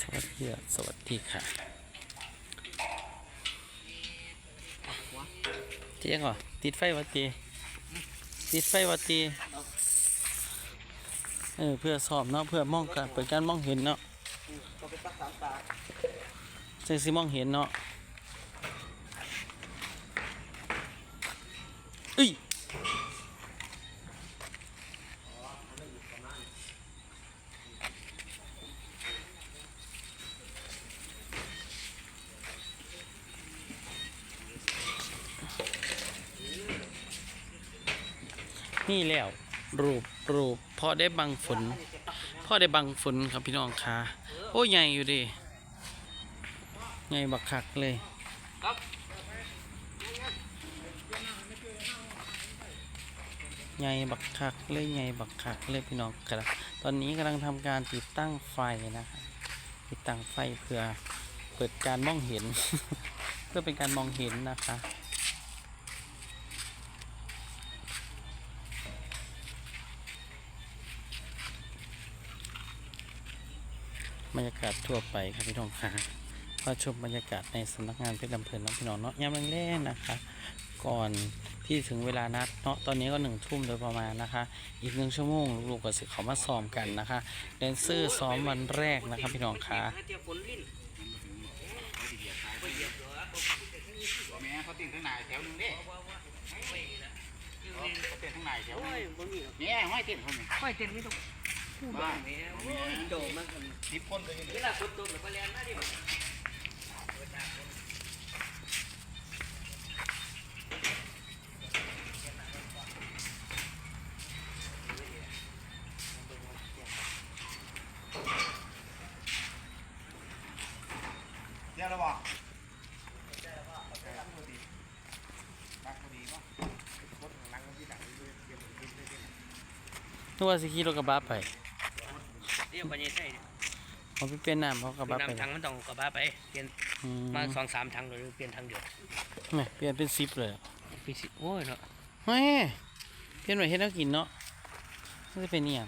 สวัสดีครับสวัสดีค่ะเจ๊งเหรอติดไฟวัดตีติดไฟวัดตีเออเพื่อสอบเนาะเพื่อมองการเปิดการมองเห็นเนาะเจ๊สิมองเห็นเนาะ นี่แล้วรูปรูปพอได้บังฝนพอได้บังฝนครับพี่น้องค่ะโอ้ใหญ่อยู่ดิใหญ่บักคักเลยใหญ่บักคักเลยใหญ่บักคักเลยพี่น้องครับ ตอนนี้กำลังทำการติดตั้งไฟนะคะติดตั้งไฟเพื่อเปิดการมองเห็น เพื่อเป็นการมองเห็นนะคะ บรรยากาศทั่วไปครับพี่น้องค่ะก็ชมบรรยากาศในสำนักงานเพชรลำเพลินน้องพี่น้องเนาะยามแรกๆนะคะ ก่อนที่ถึงเวลานัดเนาะตอนนี้ก็หนึ่งทุ่มโดยประมาณนะคะ อีกหนึ่งชั่วโมงลูกๆก็สิเขามาซ้อมกันนะคะแดนเซอร์ซ้อมวันแรกนะครับพี่น้องค่ะแม่เขาติดข้างในแถวนึงเด้เขาติดข้างในแถวนึงเนี่ยห้อยติดคนนี้ค่อยเต้นไม่ต้องพูด บ้างแม่โอ้ยโดมมันสิบคนเลยเวลาฝนตกแล้วก็แล่นมาดิเดี๋ยวเราบอกบักพอดีป่ะรถหลังที่ดังเลยเดี๋ยวผมกินเลยนึกว่าสิขี่รถกระบะไป เรียกว่าใหญ่ใช่เขาไปเปลี่ยนน้ำเขากระบะไปน้ำทางมันต้องกระบะไปเปลี่ยนอืมมาสองสามทางเลยเปลี่ยนทางเดียวแหม่เปลี่ยนเป็นซิปเลยพี่สิโอ้ยเนาะแหม่เปลี่ยนไว้ให้นักกินเนาะมันจะเป็นเนี่ยง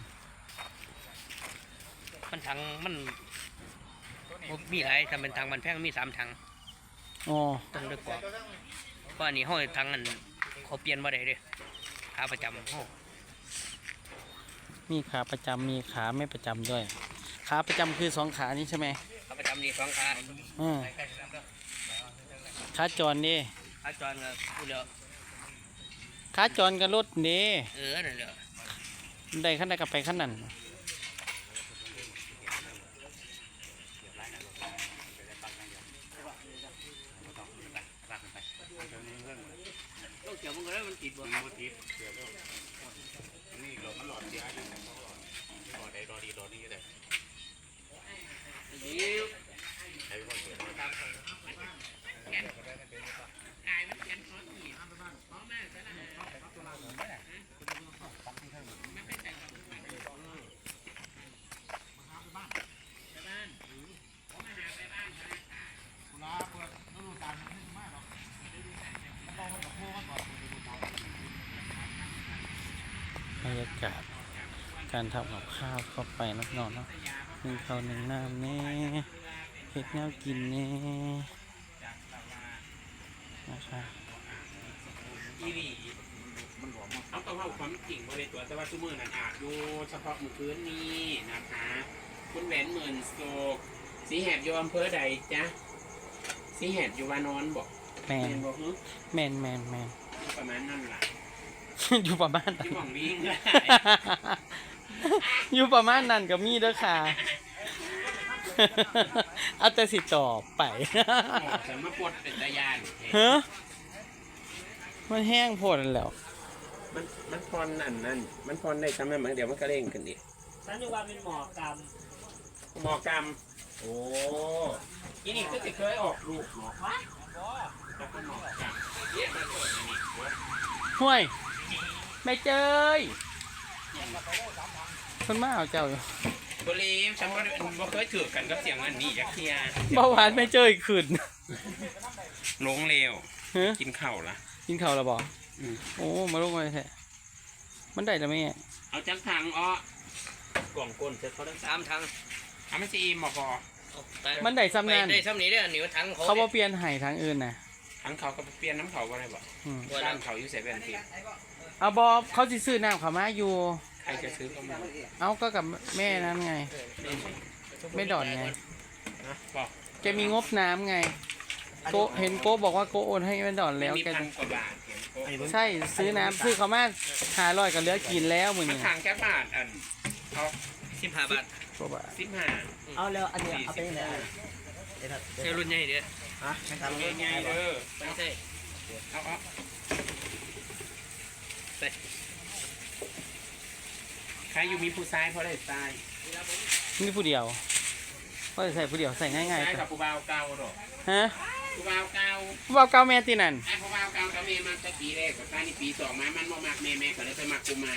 มันทางมันบ่มีหลายทำเป็นทางมันแพงมีสามทางอ๋อต้องเลือกกว่าเพราะอันนี้ห้อยทางนั้นเขาเปลี่ยนมาได้เด้ขาประจำห้อง มีขาประจำมีขาไม่ประจำด้วย ขาประจำคือสองขานี้ใช่ไหมขาประจำนี่สองขาอืมขาจรนี่ขาจรก็พูดแล้วขาจรกับรถนี่เออนั่นแหละได้ขั้นใดกับไปขั้นนั้นต้องเกี่ยวมันก็ได้มันติดบ่มันติดเดี๋ยวนี่ หลอดมันหลอดเสียอยู่รอได้รอดีรอนี่ก็ได้ เดี๋ยว ใช้พ่อเสีย บรรยา กาศ การทำกับข้าวเข้าไปนักนอนเนาะหนึ่งข้าวหนึ่งน้ำแน่เห็ดแนวกินแน่นะคะอีหลีเอาต้องเอาความจริงบริตัวแต่ว่าชั่วโมงนั้นอาจอยู่เฉพาะมื้อคืนนี้นะคะ คุณแหวนหมื่นโศกสีแหบอยู่อำเภอใดจ๊ะสีแหบอยู่วานอนบอกแมแมนนบอกฮึแมนแมนแมนประมาณนั่นล่ะ อยู่ประมาณนั้น ที่หวังวิ่งได้อยู่ประมาณนั้นก็มีเด้อค่ะ เอาแต่สิตอบไปฉันมาปวดเป็นตายานเฮ้อมันแห้งโพดแล้ว มันมันพรนั่นนั่น มันพรได้ทำให้มันเดี๋ยวมันก็เร่งกันดิฉันนึกว่าเป็นหมอกรรมหมอกรรม โอ้อีนี่ก็จะเคยออกลูกหมอกแล้วก็หมอกรรมเนี่ยมันเกิดอันนี้ห้วยไม่เจยคนมาเอาเจ้าอยู่บรีฟฉันก็บ่เคยถือกันก็เสียงอันนี้จักเทียเบาหวานไม่เจยขึ้นลงเร็วเฮ้อกินข้าวละ กินข้าวแล้วบ่อืม โอ้ มาลงมาแท้มันได้แล้วไหมเนี่ยเอาจังทางอ้อกล่องก้นเสร็จเขาได้สามทางเอาไม่ซีมบอกพอมันได้ซ้ำนั่นได้ซ้ำนี้เด้ออันนี้ว่าทั้งเขาเขาบ่เปลี่ยนให้ทางอื่นน่ะทั้งเขาก็เปลี่ยนน้ำเขาว่าอะไรบ่อืมด้านเขาอยู่เซเว่นที เอาบอเขาสิซื้อน้ำเขามาอยู่ ใครจะซื้อก็มาเอาก็กับแม่นั้นไง ไม่ดอนไงนะบอกแกมีงบน้ำไง โกเห็นโกบอกว่าโกโอนให้แม่ดอนแล้วมีแกพันกว่าบาทเห็นโอ้ใช่ซื้อน้ำซื้อเขามาหาลอยกับเหลือกินแล้วมือมันนี้ทางแค่บาทอันเขาสิบห้าบาทกว่าบาทสิบห้าเอาแล้วอันนี้เอาไปไหนอะเดี๋ยวครับใช้รุ่นใหญ่เด้อฮะไม่ทำง่ายๆเด้อไม่ใช่เอาเอา ใครอยู่มีผู้ชายเพราะได้ตายนี่ผู้เดียวก็ใส่ผู้เดียวใส่ง่ายใช่ๆกับผู้บ่าวเก่าหรอกฮะผู้บ่าวเก่าผู้บ่าวเก่าแม่ตีนั่นไอ้ผู้บ่าวเก่ากับแม่มาแต่ปีแรกกับตานี่ปีสองมามันบ่มักแม่แม่ก็เลยไปมักกูใหม่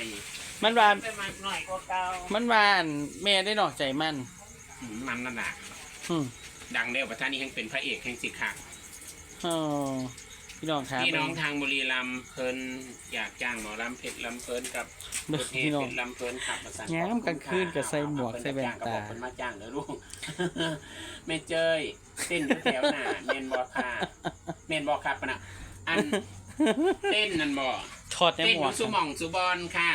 มันว่าไปมักหน่อยก็เก่ามันว่าอันแม่ได้นอกใจมันอืมมันนั่นแหละอืมดังเด้วประธานนี่แห่งเป็นพระเอกแห่งสิกขาเออ พี่น้องครับ พี่น้องทางบุรีรัมย์เพิ่นอยากจ้างหมอลำเพชรลำเพิ่นกับเด้อประเทศพี่น้องเพชรลำเพิ่นขับมาสั่งแง้มกลางคืนก็ใส่หมวกใส่แว่นตา เพิ่นมาจ้างเด้อลูกแม่เจยเต้นอยู่แถวหน้าเมนบ่ค่ะเมนบ่ครับปะนะอันเต้นนั่นบ่ถอดในเต้นหมอวกยู่สุหมองสุบอลค่ะ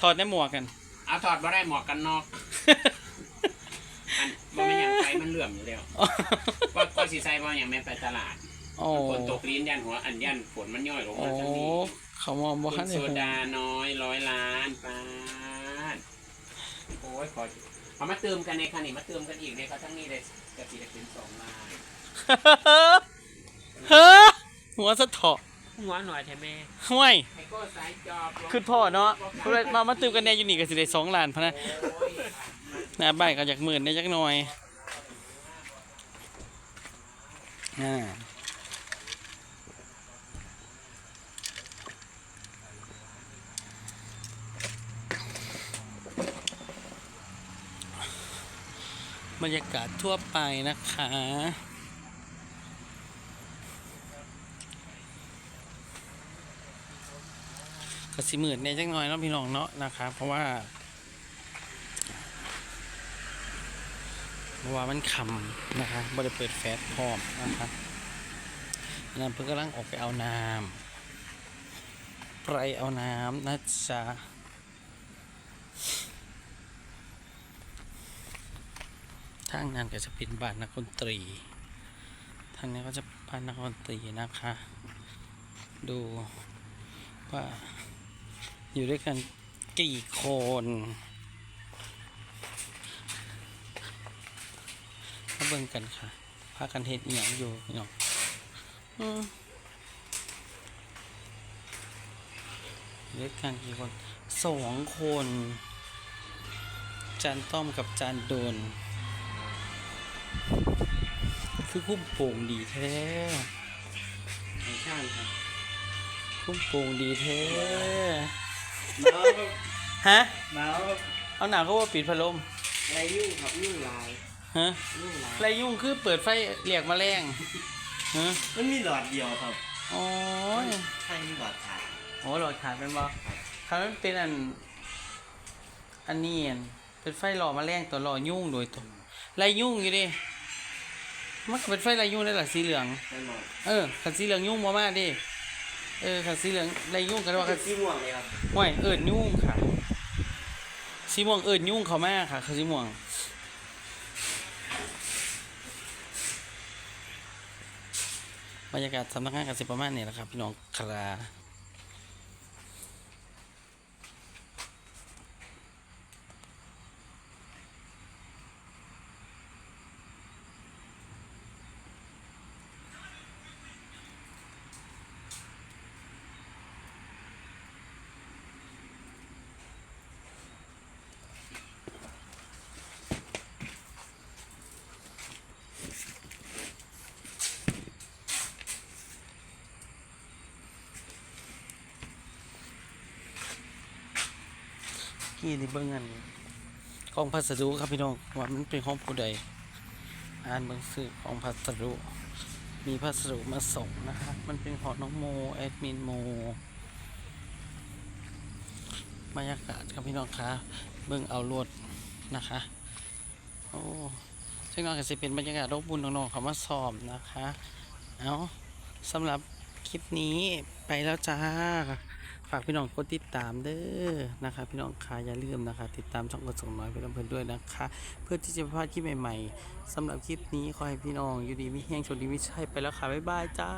ถอดในหมวกกัน เอาถอดบ่ได้หมวกกันน็อกอันบ่แม่นหยังไฟมันเหลื่อมอยู่แล้วก็ก็สิใส่บ่หยังแม่นไปตลาด โอ้ฝนตกลิ้นยันหัวอันยันฝนมันย่อยลงโอ้มาทั้งนี้เขามองบ่คุคันณได้โซหูดาน้อยร้อยล้านปาดโอ้ยขอเอามาเติมกันในคันนี้มาเติมกันอีกในเขาทั้งนี้เลยกะทิจะเป็นสองล้านเฮ้อหัวสะเถาะหัวหน่อยแท้แม่ห้วย ไอ้โก้สายจอบคือพ่อเนาะเพิ่นมามาตื่มกันแน่อยู่นี่ก็สิได้สองล้านพะนะโอ้ยหน้าบ้านก็อยากหมื่นได้จักหน่อยอ่า บรรยากาศทั่วไปนะคะ ก็สิหมื่นในจักหน่อยเนาะพี่น้องเนาะนะครับเพราะว่าเพราะว่ามันคำนะคะบ่ได้เปิดแฟสพร้อมนะคะอันนั้นเพิ่งกำลังออกไปเอาน้ำไปเอาน้ำนะจ๊ะ ทางนั้นก็จะเป็นบ้านนักดนตรี ทางนี้ก็จะบ้านนักดนตรีนะคะ ดูว่าอยู่ด้วยกันกี่คนมาเบิ่งกันค่ะ พากันเฮ็ดอีหยังอยู่พี่น้องเล็กกันกี่คนสองคนจานต้อมกับจานโดน คือคุ้มโป่งดีแท้ไม่ใช่ครับคุ้มโป่งดีแท้หนาวครับฮะหนาวครับเอาหนาวก็ว่าปิดพัดลมไรยุ่งครับยุ่งลายฮะยุ่งลายไรยุ่งคือเปิดไฟเรียกแมาแรงฮะมันมีหลอดเดียวครับโอ้ยใช่มีหลอดขาดโอ้หลอดขาดเป็นบ่ขาดมันเป็นอัน อันนี้อันเป็นไฟหล่อแมาแรงตัวหล่อยุ่งโดยตัว ไรยุ่งอยู่ดิมันก็เป็นไฟไรยุ่งได้หรอสีเหลืองใช่หมดเออขันสีเหลืองยุ่งบ่มากดิเออขันสีเหลืองไรยุ่งกันว่าขันสีม่วงเลยครับห่วยเอิดยุ่งค่ะ สีม่วงเอิดยุ่งเขามากค่ะคือสีม่วง บรรยากาศสำนักงานกันสิประมาณนี้แหละครับ พี่น้องครับ กี่นี่เบิ่งอันของพัสดุครับพี่น้องว่ามันเป็นของผู้ใดอ่านเบิ่งซื้อของพัสดุ มีพัสดุมาส่งนะครับมันเป็นของน้องโมแอดมินโมบรรยากาศครับพี่น้องคะเบิ่งเอารวดนะคะโอ้ซึ่งน้องก็จะเป็นบรรยากาศรบบุญน้องๆเขามาสอบนะคะเอาสำหรับคลิปนี้ไปแล้วจ้า ฝากพี่น้องกดติดตามเด้อนะคะพี่น้องค่ะอย่าลืมนะคะ ติดตามช่องกดส่งน้อยเพื่อนเพลินด้วยนะคะ เพื่อที่จะพลาดคลิปใหม่ๆสำหรับคลิปนี้ขอให้พี่น้องอยู่ดีมีแห้งโชคดีไม่ใช่ไปแล้วค่ะบ๊ายบายจ้า